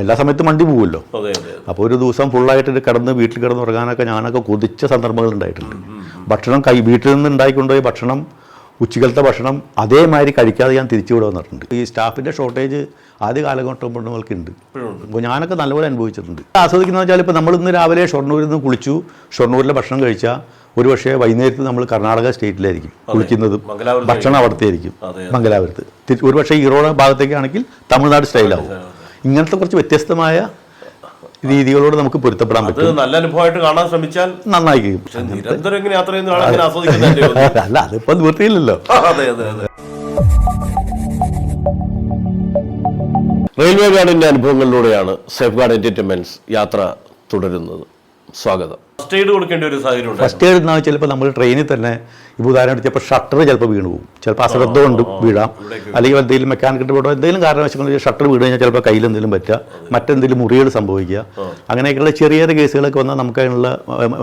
എല്ലാ സമയത്തും വണ്ടി പോകുമല്ലോ അപ്പോൾ ഒരു ദിവസം ഫുള്ളായിട്ട് കിടന്ന് വീട്ടിൽ കിടന്ന് ഉറങ്ങാനൊക്കെ ഞാനൊക്കെ കൊതിച്ച സന്ദർഭങ്ങൾ ഉണ്ടായിട്ടുണ്ട്. ഭക്ഷണം കൈ വീട്ടിൽ നിന്ന് ഉണ്ടായിക്കൊണ്ടുപോയി ഭക്ഷണം ഉച്ചകലത്തെ ഭക്ഷണം അതേമാതിരി കഴിക്കാതെ ഞാൻ തിരിച്ചു വിടുക വന്നിട്ടുണ്ട്. ഈ സ്റ്റാഫിന്റെ ഷോർട്ടേജ് ആദ്യ കാലഘട്ടങ്ങൾക്ക് ഉണ്ട് അപ്പോൾ ഞാനൊക്കെ നല്ലപോലെ അനുഭവിച്ചിട്ടുണ്ട്. ആസ്വദിക്കുന്നത് വെച്ചാൽ ഇപ്പോൾ നമ്മൾ ഇന്ന് രാവിലെ ഷൊർണൂരിൽ നിന്ന് കുളിച്ചു ഷൊർണൂരിലെ ഭക്ഷണം കഴിച്ചാൽ ഒരു പക്ഷേ വൈകുന്നേരത്ത് നമ്മൾ കർണാടക സ്റ്റേറ്റിലായിരിക്കും കുളിക്കുന്നത് ഭക്ഷണം അവിടുത്തെ ആയിരിക്കും മംഗലാപുരത്ത്. ഒരു പക്ഷേ ഈറോഡ് ഭാഗത്തേക്കാണെങ്കിൽ തമിഴ്നാട് സ്റ്റൈലാവും. ഇങ്ങനത്തെ കുറച്ച് വ്യത്യസ്തമായ രീതികളോട് നമുക്ക് പൊരുത്തപ്പെടാൻ പറ്റും. നല്ല അനുഭവമായിട്ട് കാണാൻ ശ്രമിച്ചാൽ നന്നായിരിക്കും അല്ല അതിപ്പോ നിവൃത്തിയില്ലല്ലോ. അതെ അതെ അതെ. റെയിൽവേ ഗാർഡിന്റെ അനുഭവങ്ങളിലൂടെയാണ് സേഫ് ഗാർഡ് എന്റർടൈൻമെന്റ്സ് യാത്ര തുടരുന്നത്. സ്വാഗതം. ഫസ്റ്റ് എയ്ഡ് കൊടുക്കേണ്ട ഒരു സാഹചര്യം ഫസ്റ്റ് എയ്ഡ് എന്നാൽ ചിലപ്പോൾ നമ്മൾ ട്രെയിനിൽ തന്നെ ഇപ്പോൾ ഉദാഹരണം ചിലപ്പോൾ ഷട്ടർ ചിലപ്പോൾ വീണ് പോകും. ചിലപ്പോൾ അശ്രദ്ധ കൊണ്ട് വീഴാം. അല്ലെങ്കിൽ എന്തെങ്കിലും മെക്കാനിക്കൽ ബോർഡോ എന്തെങ്കിലും കാരണവശാൽ ഷട്ടർ വീണ് കഴിഞ്ഞാൽ ചിലപ്പോൾ കയ്യിൽ എന്തെങ്കിലും പറ്റുക മറ്റെന്തെങ്കിലും മുറികൾ സംഭവിക്കുക. അങ്ങനെയൊക്കെയുള്ള ചെറിയ ചെറിയ കേസുകളൊക്കെ വന്നാൽ നമുക്ക് അതിനുള്ള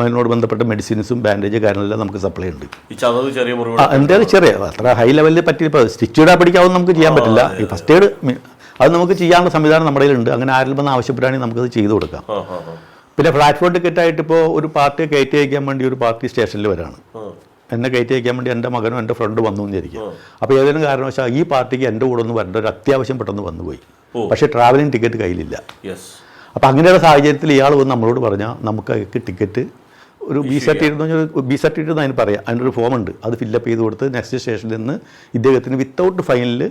അതിനോട് ബന്ധപ്പെട്ട മെഡിസിൻസും ബാൻഡേജ് കാര്യങ്ങളെല്ലാം നമുക്ക് സപ്ലൈ ഉണ്ട്. എന്തായാലും ചെറിയ അത്ര ഹൈ ലെവലിൽ പറ്റി ഇപ്പോൾ സ്റ്റിച്ച് ഇടാൻ പഠിക്കാവുന്ന നമുക്ക് ചെയ്യാൻ പറ്റില്ല. ഈ ഫസ്റ്റ് എയ്ഡ് അത് നമുക്ക് ചെയ്യാനുള്ള സംവിധാനം നമ്മുടെ കയ്യിലുണ്ട്. അങ്ങനെ ആരെങ്കിലും ആവശ്യപ്പെടുകയാണെങ്കിൽ നമുക്കത് ചെയ്തു കൊടുക്കാം. പിന്നെ പ്ലാറ്റ്ഫോം ടിക്കറ്റ് ആയിട്ട് ഇപ്പോൾ ഒരു പാർട്ടി കയറ്റി അയക്കാൻ വേണ്ടി ഒരു പാർട്ടി സ്റ്റേഷനിൽ വരാണ്. എന്നെ കയറ്റി അയക്കാൻ വേണ്ടി എന്റെ മകനും എന്റെ ഫ്രണ്ട് വന്നു എന്നിരിക്കും അപ്പോൾ ഏതെങ്കിലും കാരണവശാൽ ഈ പാർട്ടിക്ക് എന്റെ കൂടെ ഒന്ന് വരേണ്ട ഒരു അത്യാവശ്യം പെട്ടെന്ന് വന്നു പോയി. പക്ഷേ ട്രാവലിംഗ് ടിക്കറ്റ് കയ്യിലില്ല. അപ്പോൾ അങ്ങനെയുള്ള സാഹചര്യത്തിൽ ഇയാൾ വന്ന് നമ്മളോട് പറഞ്ഞാൽ നമുക്ക് ടിക്കറ്റ് ഒരു ബി സർട്ടിഫിക്കറ്റ് എന്ന് പറഞ്ഞാൽ ബി സർട്ടിഫിക്കറ്റ് എന്ന് അതിന് പറയാം. അതിനൊരു ഫോം ഉണ്ട് അത് ഫില്ലപ്പ് ചെയ്ത് കൊടുത്ത് നെക്സ്റ്റ് സ്റ്റേഷനിൽ നിന്ന് ഇദ്ദേഹത്തിന് വിത്തൗട്ട് ഫൈനിൽ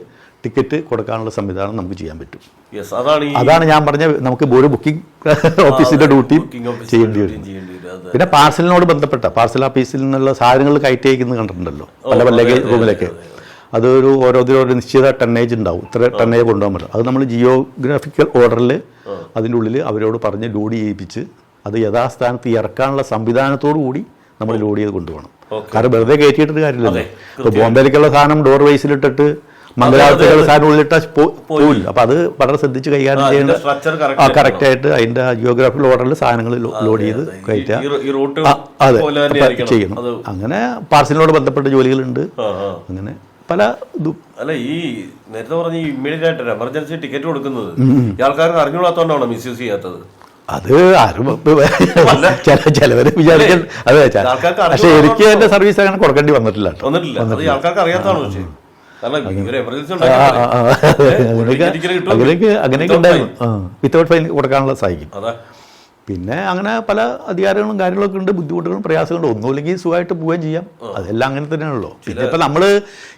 ടിക്കറ്റ് കൊടുക്കാനുള്ള സംവിധാനം നമുക്ക് ചെയ്യാൻ പറ്റും. യെസ് അതാണ് അതാണ് ഞാൻ പറഞ്ഞ നമുക്ക് ഒരു ബുക്കിംഗ് ഓഫീസിന്റെ ഡ്യൂട്ടി ചെയ്യേണ്ടി വരും പിന്നെ പാർസലിനോട് ബന്ധപ്പെട്ട പാർസൽ ഓഫീസിൽ നിന്നുള്ള സാധനങ്ങൾ കയറ്റി അയക്കുന്നത് കണ്ടിട്ടുണ്ടല്ലോ പല പല റൂമിലൊക്കെ അതൊരു ഓരോരുത്തരും ഒരു നിശ്ചിത ടണ്ണേജ് ഉണ്ടാവും ഇത്ര ടണ്ണേജ് കൊണ്ടുപോകാൻ പറ്റും. അത് നമ്മൾ ജിയോഗ്രാഫിക്കൽ ഓർഡറിൽ അതിന്റെ ഉള്ളിൽ അവരോട് പറഞ്ഞ് ലോഡ് ചെയ്യിപ്പിച്ച് അത് യഥാസ്ഥാനത്ത് ഇറക്കാനുള്ള സംവിധാനത്തോടു കൂടി നമ്മൾ ലോഡ് ചെയ്ത് കൊണ്ടുപോകണം. കാരണം വെറുതെ കയറ്റിയിട്ടൊരു കാര്യമില്ലല്ലോ. ഇപ്പോൾ ബോംബെയിലേക്കുള്ള സാധനം ഡോർ വൈസിലിട്ടിട്ട് മംഗലാപുരത്തേക്കുള്ള സാധനം ഉള്ളിട്ട പോയില്ല അപ്പോൾ അത് വളരെ ശ്രദ്ധിച്ച് കൈകാര്യം ചെയ്യുന്ന ചെയ്യേണ്ട ആ കറക്റ്റ് ആയിട്ട് അതിന്റെ ജിയോഗ്രാഫിക്കൽ ഓർഡറിൽ സാധനങ്ങൾ ലോഡ് ചെയ്ത് കയറ്റുക. അതെ. അപ്പൊ ചെയ്യണം. അങ്ങനെ പാർസലിനോട് ബന്ധപ്പെട്ട ജോലികളുണ്ട്. അങ്ങനെ പല ഇതും. അല്ല ഈ നേരത്തെ പറഞ്ഞ ഇമ്മീഡിയറ്റ് ആയിട്ട് എമർജൻസി ടിക്കറ്റ് കൊടുക്കുന്നത്? ഈ ആൾക്കാർക്ക് അറിഞ്ഞുകൂടാത്തോണ്ടാണോ മിസ്യൂസ് ചെയ്യാത്തത്? അത് ചിലവര് വിചാരിക്കാൻ അതെ പക്ഷേ എനിക്ക് എന്റെ സർവീസ് അങ്ങനെ കൊടുക്കേണ്ടി വന്നിട്ടില്ല വന്നിട്ടില്ല. ആൾക്കാർക്ക് അറിയാത്തതാണ് പക്ഷേ. അങ്ങനെയൊക്കെ ഉണ്ടായിരുന്നു. വിത്തൗട്ട് ഫൈൻ കൊടുക്കാനുള്ള സഹായിക്കും അതാ. പിന്നെ അങ്ങനെ പല അധികാരങ്ങളും കാര്യങ്ങളൊക്കെ ഉണ്ട് ബുദ്ധിമുട്ടുകളും പ്രയാസങ്ങളും. ഒന്നുമില്ലെങ്കിൽ സുഖമായിട്ട് പോവുകയും ചെയ്യാം. അതെല്ലാം അങ്ങനെ തന്നെയാണല്ലോ. പിന്നെ ഇപ്പം നമ്മൾ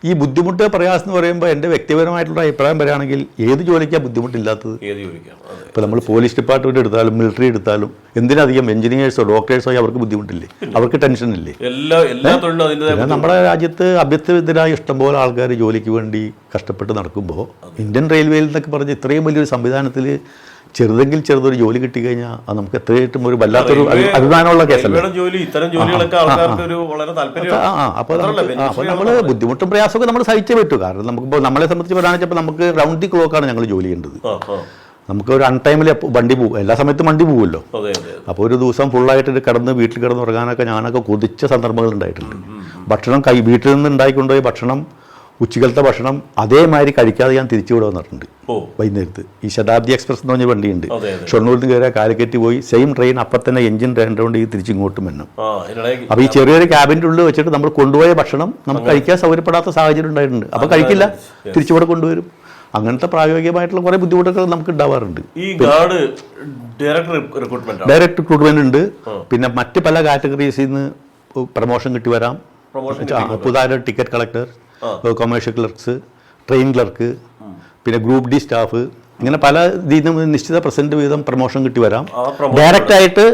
ഈ ബുദ്ധിമുട്ട് പ്രയാസം എന്ന് പറയുമ്പോൾ എന്റെ വ്യക്തിപരമായിട്ടുള്ള അഭിപ്രായം പറയുകയാണെങ്കിൽ ഏത് ജോലിക്കാണ് ബുദ്ധിമുട്ടില്ലാത്തത്? ഇപ്പം നമ്മൾ പോലീസ് ഡിപ്പാർട്ട്മെന്റ് എടുത്താലും മിലിറ്ററി എടുത്താലും എന്തിനധികം എഞ്ചിനീയേഴ്സോ ഡോക്ടേഴ്സോ അവർക്ക് ബുദ്ധിമുട്ടില്ലേ? അവർക്ക് പിന്നെ നമ്മുടെ രാജ്യത്ത് അഭ്യർത്ഥിതരായ ഇഷ്ടംപോലെ ആൾക്കാർ ജോലിക്ക് വേണ്ടി കഷ്ടപ്പെട്ട് നടക്കുമ്പോൾ ഇന്ത്യൻ റെയിൽവേയിൽ നിന്നൊക്കെ പറഞ്ഞ് ഇത്രയും വലിയൊരു സംവിധാനത്തിൽ ചെറുതെങ്കിൽ ചെറുതൊരു ജോലി കിട്ടി കഴിഞ്ഞാൽ അത് നമുക്ക് എത്രയായിട്ടും ഒരു വല്ലാത്തൊരു അഭി- അഭിമാനമുള്ള കേസല്ല? അപ്പോൾ അപ്പോൾ നമ്മൾ ബുദ്ധിമുട്ടും പ്രയാസമൊക്കെ നമ്മൾ സഹിച്ചേ പറ്റൂ. കാരണം നമുക്കിപ്പോൾ നമ്മളെ സംബന്ധിച്ച് പറയുകയാണെങ്കിൽ നമുക്ക് റൗണ്ട് ദി ക്ലോക്കാണ് ഞങ്ങൾ ജോലി ചെയ്യേണ്ടത്. നമുക്ക് ഒരു അൺടൈമിൽ വണ്ടി പോകും എല്ലാ സമയത്തും വണ്ടി പോകുമല്ലോ അപ്പോൾ ഒരു ദിവസം ഫുള്ളായിട്ട് കിടന്ന് വീട്ടിൽ കിടന്ന് ഉറങ്ങാനൊക്കെ ഞാനൊക്കെ കൊതിച്ച സന്ദർഭങ്ങൾ ഉണ്ടായിട്ടുണ്ട് ഭക്ഷണം കൈ വീട്ടിൽ നിന്ന് ഉണ്ടായിക്കൊണ്ടുപോയി ഭക്ഷണം ഉച്ചകലത്തെ ഭക്ഷണം അതേമാതിരി കഴിക്കാതെ ഞാൻ തിരിച്ചു വിടാൻ പറഞ്ഞിട്ടുണ്ട് വൈകുന്നേരത്ത്. ഈ ശതാബ്ദി എക്സ്പ്രസ് എന്ന് പറഞ്ഞ വണ്ടിയുണ്ട്. ഷൊർണൂരിൽ നിന്ന് കയറിയ കാലിക്കറ്റ് പോയി സെയിം ട്രെയിൻ അപ്പം തന്നെ എഞ്ചിൻ റൗണ്ട് ചെയ്ത് തിരിച്ച് ഇങ്ങോട്ടും വന്നു. അപ്പോൾ ഈ ചെറിയൊരു ക്യാബിന്റെ ഉള്ളിൽ വെച്ചിട്ട് നമ്മൾ കൊണ്ടുപോയ ഭക്ഷണം നമുക്ക് കഴിക്കാൻ സൗകര്യപ്പെടാത്ത സാഹചര്യം ഉണ്ടായിട്ടുണ്ട്. അപ്പോൾ കഴിക്കില്ല. തിരിച്ചുകൂടെ കൊണ്ടുവരും. അങ്ങനത്തെ പ്രായോഗികമായിട്ടുള്ള കുറേ ബുദ്ധിമുട്ടുകൾ നമുക്ക് ഉണ്ടാവാറുണ്ട്. ഈ ഗാർഡ് റിക്രൂട്ട്മെന്റ് ആണ് ഡയറക്റ്റ് റിക്രൂട്ട്മെന്റ് ഉണ്ട്. പിന്നെ മറ്റ് പല കാറ്റഗറീസിൽ നിന്ന് പ്രൊമോഷൻ കിട്ടി വരാം. Promotion പുതുതായ ticket collector commercial clerks train clerk പിന്നെ ഗ്രൂപ്പ് ഡി സ്റ്റാഫ് ഇങ്ങനെ പല രീതിയിൽ നിന്ന് നിശ്ചിത പെർസെന്റ് വീതം പ്രൊമോഷൻ കിട്ടി വരാം. ഡയറക്റ്റ് ആയിട്ട്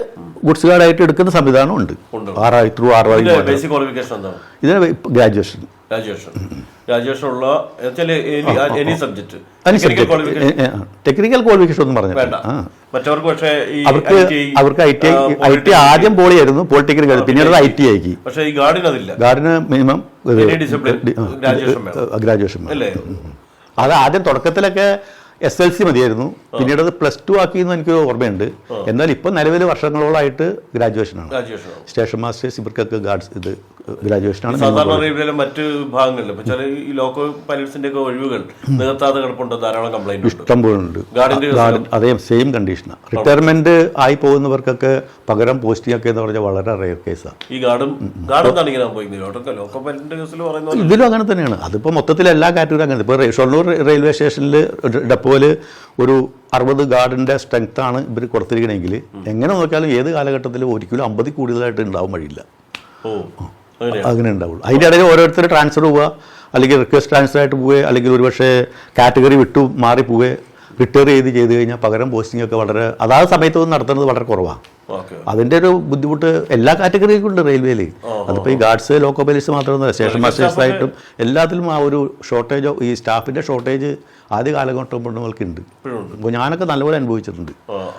ഗുഡ്സ് കാർഡായിട്ട് എടുക്കുന്ന സംവിധാനം ഉണ്ട്. ആറായി ത്രൂ ആറായി ഇതിന് ഗ്രാജുവേഷൻ ഗ്രാജുവേഷൻ ഗ്രാജുവേഷൻ ഉള്ള എനി സബ്ജക്ട് ടെക്നിക്കൽ ക്വാളിഫിക്കേഷൻ ഒന്നും വേണ്ട. മറ്റവർക്ക് പക്ഷേ അവർക്ക് അവർക്ക് ഐ ടി ഐ ടി ആദ്യം പോളി ആയിരുന്നു പോളിടെക്നിക് പിന്നീട് ഐ ടി ഐക്ക് പക്ഷേ ഈ ഗാർഡിന് അതില്ല. ഗാർഡിന് മിനിമം. ഗ്രാജുവേഷൻ അല്ലേ? അത് ആദ്യം തുടക്കത്തിലൊക്കെ എസ് എൽ സി മതിയായിരുന്നു. പിന്നീട് അത് പ്ലസ് ടു ആക്കിയെന്ന് എനിക്ക് ഓർമ്മയുണ്ട്. എന്നാൽ ഇപ്പം നിലവിൽ വർഷങ്ങളോളായിട്ട് ഗ്രാജുവേഷനാണ് ആണ്. സ്റ്റേഷൻ മാസ്റ്റേഴ്സ് ഇവർക്കൊക്കെ ഗാർഡ്സ് ഇത് ഗ്രാജുവേഷനാണ് സാധാരണ റെയിൽവേയിലെ മറ്റ് ഭാഗങ്ങളിൽ ഇപ്പൊ ചില ഈ ലോക്കോ പൈലറ്റ്സിന്റെ ഒക്കെ ഒഴിവുകൾ നികത്താതെ കിടപ്പുണ്ട് ധാരാളം കംപ്ലൈന്റ് അതേ സെയിം കണ്ടീഷനാണ് റിട്ടയർമെന്റ് ആയി പോകുന്നവർക്കൊക്കെ പകരം പോസ്റ്റിംഗ് ഒക്കെ എന്ന് പറഞ്ഞാൽ വളരെ റെയർ കേസാണ് ഈ ഗാർഡും ഇതിലും അങ്ങനെ തന്നെയാണ്. അതിപ്പോ മൊത്തത്തിൽ എല്ലാ കാറ്റഗറി അങ്ങനെ. ഇപ്പോൾ ഷൊർണൂർ റെയിൽവേ സ്റ്റേഷനിൽ ഡെപ്പോയിൽ ഒരു അറുപത് ഗാർഡിന്റെ സ്ട്രെങ്ത്താണ് ഇവർ കൊടുത്തിരിക്കണമെങ്കിൽ എങ്ങനെ നോക്കിയാലും ഏത് കാലഘട്ടത്തിലും ഒരിക്കലും അമ്പതിൽ കൂടുതലായിട്ട് ഉണ്ടാവും വഴിയില്ല. അങ്ങനെ ഉണ്ടാവുള്ളൂ. അതിന്റെ ഇടയിൽ ഓരോരുത്തർ ട്രാൻസ്ഫർ പോവുക അല്ലെങ്കിൽ റിക്വസ്റ്റ് ട്രാൻസ്ഫർ ആയിട്ട് പോവുക അല്ലെങ്കിൽ ഒരുപക്ഷെ കാറ്റഗറി വിട്ടു മാറി പോവുക റിട്ടയർ ചെയ്ത് ചെയ്ത് കഴിഞ്ഞാൽ പകരം പോസ്റ്റിംഗ് ഒക്കെ വളരെ അതാത് സമയത്ത് നടത്തുന്നത് വളരെ കുറവാണ്. അതിന്റെ ഒരു ബുദ്ധിമുട്ട് എല്ലാ കാറ്റഗറിക്കും ഉണ്ട് റെയിൽവേയിൽ അതിപ്പോൾ ഈ ഗാർഡ്സ് ലോക്കോ പൈലറ്റ്സ് മാത്രമല്ല സ്റ്റേഷൻ മാസ്റ്റേഴ്സ് ആയിട്ടും എല്ലാത്തിലും ആ ഒരു ഷോർട്ടേജ് ഈ സ്റ്റാഫിന്റെ ഷോർട്ടേജ് ആദ്യ കാലഘട്ടം പെണ്ണുങ്ങൾക്ക് ഉണ്ട്. അപ്പൊ അപ്പോൾ ഞാനൊക്കെ നല്ലപോലെ അനുഭവിച്ചിട്ടുണ്ട്.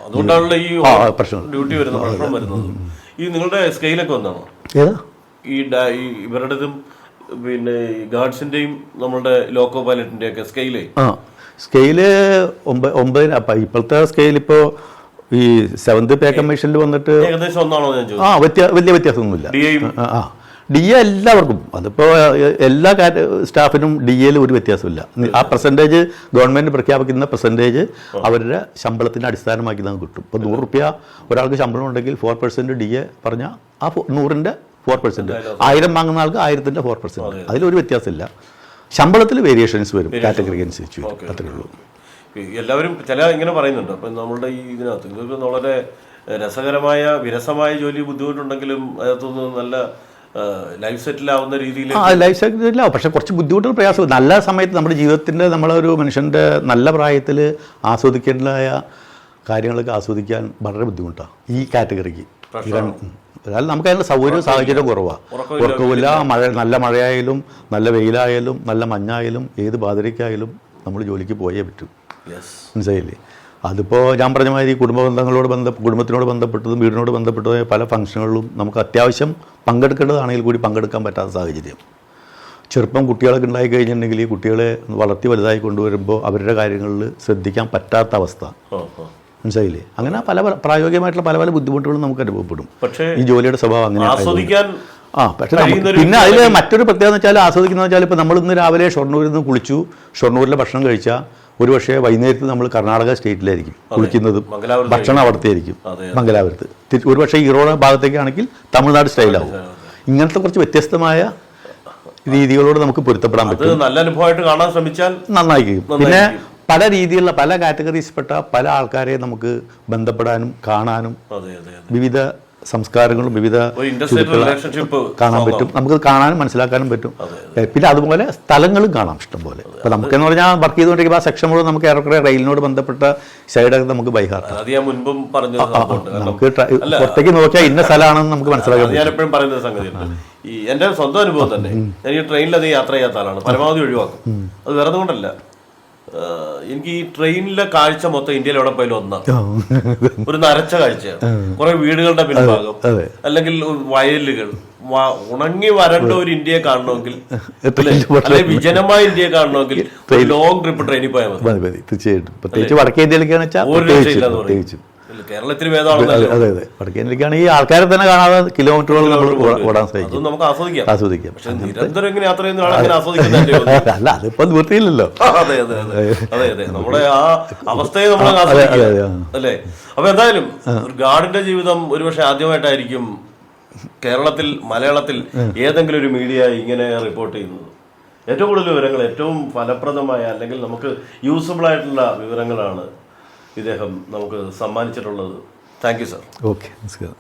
അതുകൊണ്ടാണല്ലോ ഈ പ്രശ്നം. ഡ്യൂട്ടി വരുന്നത് ഈ നിങ്ങളുടെ സ്കെയിലൊക്കെ വന്നാണോ ഏതാ? ഈ ഇവരുടേതും പിന്നെ ഗാർഡ്സിന്റെയും നമ്മളുടെ ലോക്കോ പൈലറ്റിന്റെ ഒക്കെ സ്കെയിലേ സ്കെയിൽ ഒമ്പത് ഒമ്പതിന് അപ്പം ഇപ്പോഴത്തെ സ്കെയിൽ ഇപ്പോൾ ഈ സെവന്ത് പേ കമ്മീഷനിൽ വന്നിട്ട് ആ വലിയ വ്യത്യാസമൊന്നുമില്ല. ആ, ഡി എ എല്ലാവർക്കും. അതിപ്പോൾ എല്ലാ സ്റ്റാഫിനും ഡി എയിൽ ഒരു വ്യത്യാസമില്ല. ആ പെർസെന്റേജ് ഗവൺമെന്റ് പ്രഖ്യാപിക്കുന്ന പെർസെന്റേജ് അവരുടെ ശമ്പളത്തിന്റെ അടിസ്ഥാനമാക്കി നമുക്ക് കിട്ടും. ഇപ്പോൾ നൂറ് റുപ്യ ഒരാൾക്ക് ശമ്പളം ഉണ്ടെങ്കിൽ ഫോർ പെർസെന്റ് ഡി എ പറഞ്ഞാൽ ആ നൂറിന്റെ നൂറിന്റെ ഫോർ പെർസെന്റ് ആയിരം വാങ്ങുന്ന ആൾക്ക് ആയിരത്തിന്റെ ഫോർ പെർസെന്റ് അതിലൊരു വ്യത്യാസമില്ല. ശമ്പളത്തിൽ വേരിയേഷൻസ് വരും. കാറ്റഗറി അനുസരിച്ച് വരും. അത്രേ ഉള്ളൂ. എല്ലാവരും ചില ഇങ്ങനെ പറയുന്നുണ്ട്. അപ്പം നമ്മളുടെ ഈ ഇതിനകത്ത് ഇതൊക്കെ വളരെ രസകരമായ വിരസമായ ജോലി ബുദ്ധിമുട്ടുണ്ടെങ്കിലും അതിനകത്തൊന്ന് നല്ല ലൈഫ് സെറ്റിൽ ആവുന്ന രീതിയിൽ ആ ലൈഫ് സൈക്കിളില്ല പക്ഷെ കുറച്ച് ബുദ്ധിമുട്ടുകൾ പ്രയാസം നല്ല സമയത്ത് നമ്മുടെ ജീവിതത്തിന്റെ നമ്മളൊരു മനുഷ്യന്റെ നല്ല പ്രായത്തിൽ ആസ്വദിക്കേണ്ടതായ കാര്യങ്ങളൊക്കെ ആസ്വദിക്കാൻ വളരെ ബുദ്ധിമുട്ടാണ് ഈ കാറ്റഗറിക്ക്. അതായത് നമുക്ക് അതിനുള്ള സൗകര്യവും സാഹചര്യം കുറവാണ് ഉറക്കമില്ല, മഴ നല്ല മഴയായാലും നല്ല വെയിലായാലും നല്ല മഞ്ഞായാലും ഏത് ബാധരിക്കായാലും നമ്മൾ ജോലിക്ക് പോയേ പറ്റൂ. മനസ്സിലായില്ലേ? അതിപ്പോൾ ഞാൻ പറഞ്ഞ മാതിരി കുടുംബ ബന്ധങ്ങളോട് ബന്ധ കുടുംബത്തിനോട് ബന്ധപ്പെട്ടതും വീടിനോട് ബന്ധപ്പെട്ടതുമായ പല ഫംഗ്ഷനുകളിലും നമുക്ക് അത്യാവശ്യം പങ്കെടുക്കേണ്ടതാണെങ്കിൽ കൂടി പങ്കെടുക്കാൻ പറ്റാത്ത സാഹചര്യം. ചെറുപ്പം കുട്ടികളൊക്കെ ഉണ്ടായി കഴിഞ്ഞിട്ടുണ്ടെങ്കിൽ കുട്ടികളെ വളർത്തി വലുതായി കൊണ്ടുവരുമ്പോൾ അവരുടെ കാര്യങ്ങളിൽ ശ്രദ്ധിക്കാൻ പറ്റാത്ത അവസ്ഥ. മനസ്സിലായില്ലേ? അങ്ങനെ പല പല പ്രായോഗികമായിട്ടുള്ള പല പല ബുദ്ധിമുട്ടുകളും നമുക്ക് അനുഭവപ്പെടും. പക്ഷേ ഈ ജോലിയുടെ സ്വഭാവം അങ്ങനെ ആസ്വദിക്കാൻ ആ പക്ഷേ പിന്നെ അതിൽ മറ്റൊരു പ്രത്യേകത എന്ന് വെച്ചാൽ ആസ്വദിക്കുന്ന വെച്ചാൽ ഇപ്പോൾ നമ്മൾ ഇന്ന് രാവിലെ ഷൊർണൂരിൽ നിന്ന് കുളിച്ചു ഷൊർണൂരിലെ ഭക്ഷണം കഴിച്ചാൽ ഒരു പക്ഷേ വൈകുന്നേരത്ത് നമ്മൾ കർണാടക സ്റ്റേറ്റിലായിരിക്കും കുളിക്കുന്നതും ഭക്ഷണം അവിടുത്തെ ആയിരിക്കും മംഗലാപുരത്ത്. ഒരു പക്ഷേ ഈറോഡ് ഭാഗത്തേക്കാണെങ്കിൽ തമിഴ്നാട് സ്റ്റൈലാവും. ഇങ്ങനത്തെ കുറച്ച് വ്യത്യസ്തമായ രീതികളോട് നമുക്ക് പൊരുത്തപ്പെടാൻ പറ്റും. നല്ല അനുഭവമായിട്ട് കാണാൻ ശ്രമിച്ചാൽ നന്നായിരിക്കും. പിന്നെ പല രീതിയിലുള്ള പല കാറ്റഗറീസ്പ്പെട്ട പല ആൾക്കാരെ നമുക്ക് ബന്ധപ്പെടാനും കാണാനും വിവിധ സംസ്കാരങ്ങളും വിവിധ കാണാൻ പറ്റും. നമുക്ക് കാണാനും മനസ്സിലാക്കാനും പറ്റും. പിന്നെ അതുപോലെ സ്ഥലങ്ങളും കാണാം ഇഷ്ടംപോലെ. നമുക്ക് നമുക്കെന്ന് പറഞ്ഞാൽ വർക്ക് ചെയ്തുകൊണ്ടിരിക്കുമ്പോൾ ആ സെക്ഷൻ മുഴുവൻ നമുക്ക് ഏറെക്കുറെ റെയിലിനോട് ബന്ധപ്പെട്ട സൈഡൊക്കെ നമുക്ക് ബൈഹാർട്ട്. നമുക്ക് പുറത്തേക്ക് നോക്കിയാൽ ഇന്ന സ്ഥലമാണെന്ന് നമുക്ക് മനസ്സിലാക്കാം ഞാൻ എപ്പോഴും പറയുന്ന സംഗതി ഈ എന്റെ സ്വന്തം അനുഭവം തന്നെ. ഞാൻ ഈ ട്രെയിനിൽ അത് യാത്ര ചെയ്യാത്ത ആളാണ്. പരമാവധി ഒഴിവാക്കും. അത് വേറെ കൊണ്ടല്ല. എനിക്ക് ഈ ട്രെയിനിലെ കാഴ്ച മൊത്തം ഇന്ത്യയിൽ എവിടെ പോയാലും ഒന്നാണ് ഒരു നരച്ച കാഴ്ചയാണ് കുറെ വീടുകളുടെ പിൻഭാഗം. അല്ലെങ്കിൽ വയലുകൾ. ഉണങ്ങി വരണ്ട ഒരു ഇന്ത്യയെ കാണണമെങ്കിൽ അല്ലെ? വിജനമായ ഇന്ത്യയെ കാണണമെങ്കിൽ ലോങ് ട്രിപ്പ് ട്രെയിനിൽ പോയാൽ മതി. തീർച്ചയായിട്ടും. പ്രത്യേകിച്ച് വടക്കേ ഇന്ത്യയിലേക്കാണ് വെച്ചാൽ ഒരു പ്രത്യേകിച്ച്. കേരളത്തിൽ അതെ അതെ വടക്കേ ഈ ആൾക്കാരെ തന്നെ കാണാതെ കിലോമീറ്ററുകൾ നമ്മൾ ഓടാൻ സാധിക്കും നമുക്ക് ആസ്വദിക്കാം. ആസ്വദിക്കാം. നിരന്തരം ഇങ്ങനെ യാത്ര ചെയ്യുന്ന. അല്ല അതിപ്പോ നിവൃത്തിയില്ലല്ലോ. അതെ അതെ അതെ. അതെ നമ്മുടെ ആ അവസ്ഥയെ നമ്മൾ അല്ലേ? അപ്പൊ എന്തായാലും ഒരു ഗാർഡിന്റെ ജീവിതം ഒരുപക്ഷെ ആദ്യമായിട്ടായിരിക്കും കേരളത്തിൽ മലയാളത്തിൽ ഏതെങ്കിലും ഒരു മീഡിയ ഇങ്ങനെ റിപ്പോർട്ട് ചെയ്യുന്നത്. ഏറ്റവും കൂടുതൽ വിവരങ്ങൾ ഏറ്റവും ഫലപ്രദമായ അല്ലെങ്കിൽ നമുക്ക് യൂസബിൾ ആയിട്ടുള്ള വിവരങ്ങളാണ് ഇദ്ദേഹം നമുക്ക് സമ്മാനിച്ചിട്ടുള്ളത്. താങ്ക് യു സർ ഓക്കെ നമസ്കാരം.